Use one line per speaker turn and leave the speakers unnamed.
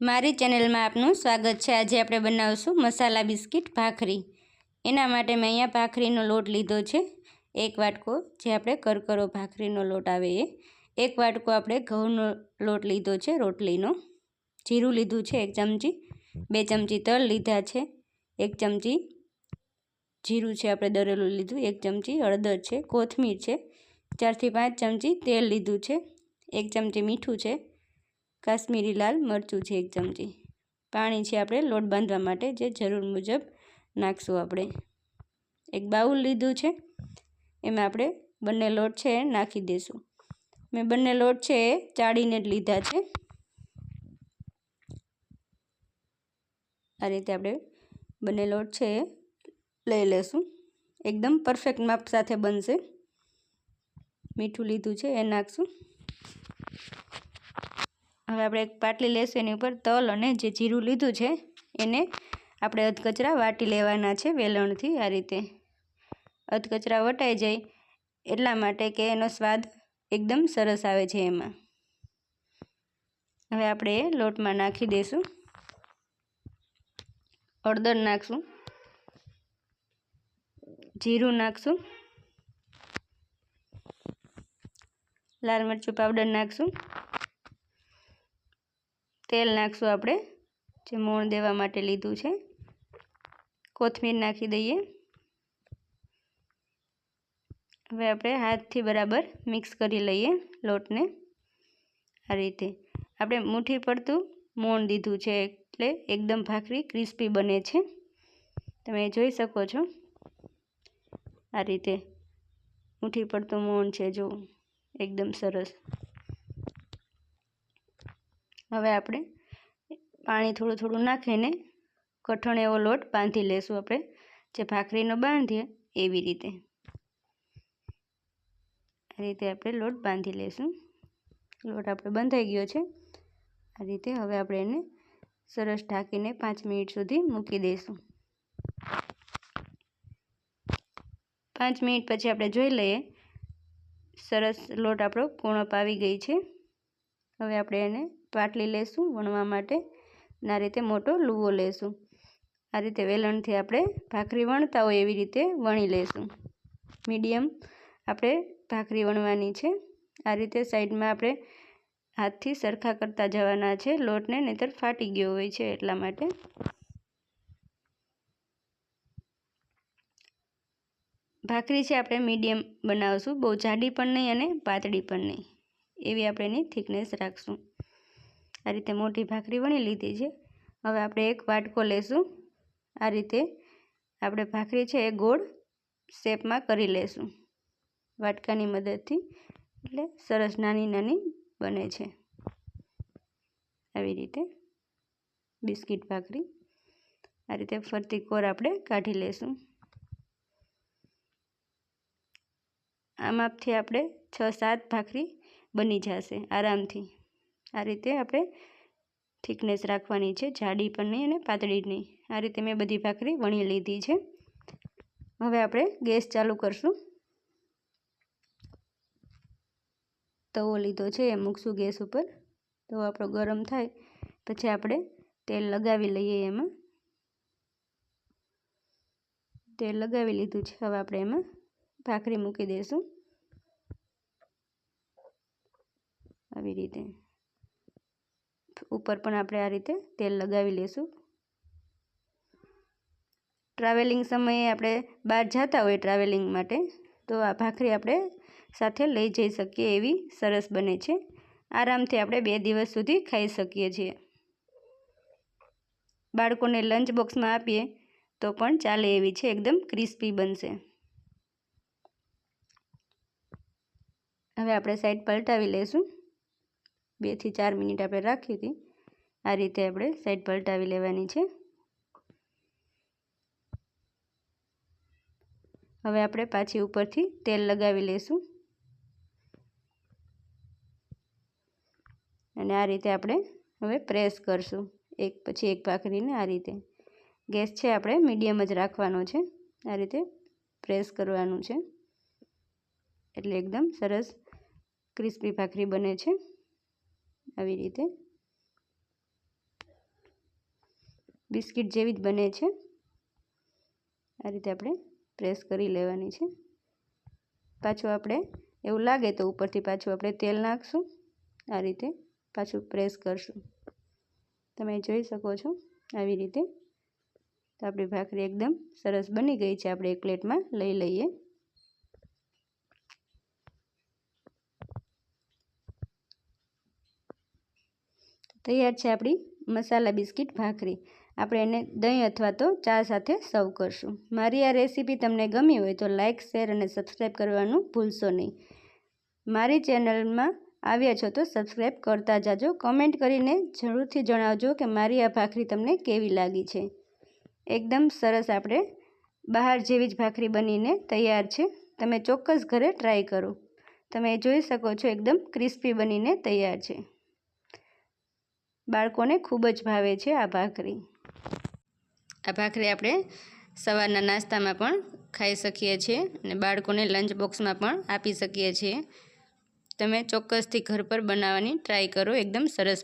મારી ચેનલમાં આપનું સ્વાગત છે. આજે આપણે બનાવશું મસાલા બિસ્કિટ ભાખરી. એના માટે મેં અહીંયા ભાખરીનો લોટ લીધો છે. એક વાટકો જે આપણે કરકરો ભાખરીનો લોટ આવે એ. એક વાટકો આપણે ઘઉંનો લોટ લીધો છે, રોટલીનો. જીરું લીધું છે એક ચમચી. બે ચમચી તલ લીધા છે. એક ચમચી જીરું છે આપણે દરેલું લીધું. એક ચમચી હળદર છે. કોથમીર છે. ચારથી પાંચ ચમચી તેલ લીધું છે. એક ચમચી મીઠું છે. કાશ્મીરી લાલ મરચું છે એક ચમચી. પાણી છે આપણે લોટ બાંધવા માટે, જે જરૂર મુજબ નાખશું આપણે. એક બાઉલ લીધું છે, એમાં આપણે બંને લોટ છે નાખી દઈશું મેં બંને લોટ છે એ ચાળીને જ લીધા છે. આ રીતે આપણે બંને લોટ છે એ લઈ લેશું. એકદમ પરફેક્ટ માપ સાથે બનશે. મીઠું લીધું છે એ નાખશું. હવે આપણે એક પાટલી લેશું એની ઉપર તલ અને જે જીરું લીધું છે, એને આપણે અધકચરા વાટી લેવાના છે વેલણથી આ રીતે. અધકચરા વટાઈ જાય એટલા માટે કે એનો સ્વાદ એકદમ સરસ આવે છે એમાં. હવે આપણે એ લોટમાં નાખી દઈશું હળદર નાખશું. જીરું નાખશું. લાલ મરચું પાવડર નાખશું. તેલ નાખશું આપણે, જે મોણ દેવા માટે લીધું છે. કોથમીર નાખી દઈએ. હવે આપણે હાથથી બરાબર મિક્સ કરી લઈએ લોટને. આ રીતે. આપણે મુઠ્ઠી પડતું મોણ દીધું છે એટલે એકદમ ભાખરી ક્રિસ્પી બને છે. તમે જોઈ શકો છો. આ રીતે. મુઠ્ઠી પડતું મોણ છે, જો. એકદમ સરસ. હવે આપણે પાણી થોડું થોડું નાખીને કઠણ એવો લોટ બાંધી લેશું આપણે. જે ભાખરીનો બાંધીએ એવી રીતે. આ રીતે આપણે લોટ બાંધી લેશું. લોટ આપણે બંધાઈ ગયો છે. આ રીતે હવે આપણે એને સરસ ઢાંકીને પાંચ મિનિટ સુધી મૂકી દઈશું. પાંચ મિનિટ પછી આપણે જોઈ લઈએ, સરસ લોટ આપણો પૂર્ણ આવી ગઈ છે. હવે આપણે એને પાટલી લેશું વણવા માટે આ રીતે મોટો લુવો લેશું. આ રીતે વેલણથી આપણે ભાખરી વણતા હોય એવી રીતે વણી લેશું. મીડિયમ આપણે ભાખરી વણવાની છે. આ રીતે સાઈડમાં આપણે હાથથી સરખા કરતા જવાના છે. લોટને નહીંતર ફાટી ગયો હોય છે એટલા માટે. ભાખરી છે આપણે મીડિયમ બનાવશું. બહુ જાડી પણ નહીં અને પાતળી પણ નહીં. એવી આપણે એની થિકનેસ રાખશું. આ રીતે મોટી ભાખરી વણી લીધી છે. હવે આપણે એક વાટકો લેશું. આ રીતે આપણે ભાખરી છે એ ગોળ શેપમાં કરી લેશું. વાટકાની મદદથી. એટલે સરસ નાની નાની બને છે. આવી રીતે બિસ્કિટ ભાખરી. આ રીતે ફરતી કોર આપણે કાઢી લેશું. આ માપથી આપણે છ સાત ભાખરી બની જશે આરામથી. આ રીતે આપણે થિકનેસ રાખવાની છે, જાડી પણ નહીં અને પાતળી નહીં. આ રીતે મેં બધી ભાખરી વણી લીધી છે. હવે આપણે ગેસ ચાલુ કરશું. તવો લીધો છે, એ મૂકશું ગેસ ઉપર. તવો આપણો ગરમ થાય, પછી આપણે તેલ લગાવી લઈએ એમાં. તેલ લગાવી લીધું છે, હવે આપણે એમાં ભાખરી મૂકી દઈશું આવી રીતે. ઉપર પણ આપણે આ રીતે તેલ લગાવી લેશું. ટ્રાવેલિંગ સમયે આપણે બહાર જતા હોય ટ્રાવેલિંગ માટે, તો આ ભાખરી આપણે સાથે લઈ જઈ શકીએ એવી સરસ બને છે. આરામથી આપણે બે દિવસ સુધી ખાઈ શકીએ છીએ. બાળકોને લંચ બોક્સમાં આપીએ તો પણ ચાલે એવી છે, એકદમ ક્રિસ્પી બનશે. હવે આપણે સાઈડ પલટાવી લઈશું બેથી ચાર મિનિટ આપણે રાખી હતી. આ રીતે આપણે સાઈડ પલટાવી લેવાની છે. હવે આપણે પાછી ઉપરથી તેલ લગાવી લઈશું અને આ રીતે આપણે હવે પ્રેસ કરશું. એક પછી એક ભાખરીને આ રીતે. ગેસ છે આપણે મીડિયમ જ રાખવાનો છે. આ રીતે પ્રેસ કરવાનું છે. એટલે એકદમ સરસ ક્રિસ્પી ભાખરી બને છે. આવી રીતે. બિસ્કિટ જેવી જ બને છે. આ રીતે આપણે પ્રેસ કરી લેવાની છે. પાછું આપણે, એવું લાગે તો ઉપરથી પાછું આપણે તેલ નાખશું. આ રીતે પાછું પ્રેસ કરશું. તમે જોઈ શકો છો આવી રીતે. તો આપણી ભાખરી એકદમ સરસ બની ગઈ છે. આપણે એક પ્લેટમાં લઈ લઈએ. તૈયાર છે આપણી મસાલા બિસ્કિટ ભાખરી. આપણે એને દહીં અથવા તો ચા સાથે સર્વ કરશું. મારી આ રેસીપી તમને ગમી હોય તો લાઇક શેર અને સબસ્ક્રાઈબ કરવાનું ભૂલશો નહીં. મારી ચેનલમાં આવ્યા છો તો સબસ્ક્રાઈબ કરતા જાજો. કમેન્ટ કરીને જરૂરથી જણાવજો કે મારી આ ભાખરી તમને કેવી લાગી છે. એકદમ સરસ આપણે બહાર જેવી જ ભાખરી બનીને તૈયાર છે. તમે ચોક્કસ ઘરે ટ્રાય કરો. તમે જોઈ શકો છો એકદમ ક્રિસ્પી બનીને તૈયાર છે. બાળકોને ખૂબ જ ભાવે છે આ ભાખરી. આ ભાખરી આપણે સવારના નાસ્તામાં પણ ખાઈ શકીએ છીએ અને બાળકોને લંચ બોક્સમાં પણ આપી શકીએ છીએ. તમે ચોક્કસથી ઘર પર બનાવવાની ટ્રાય કરો, એકદમ સરસ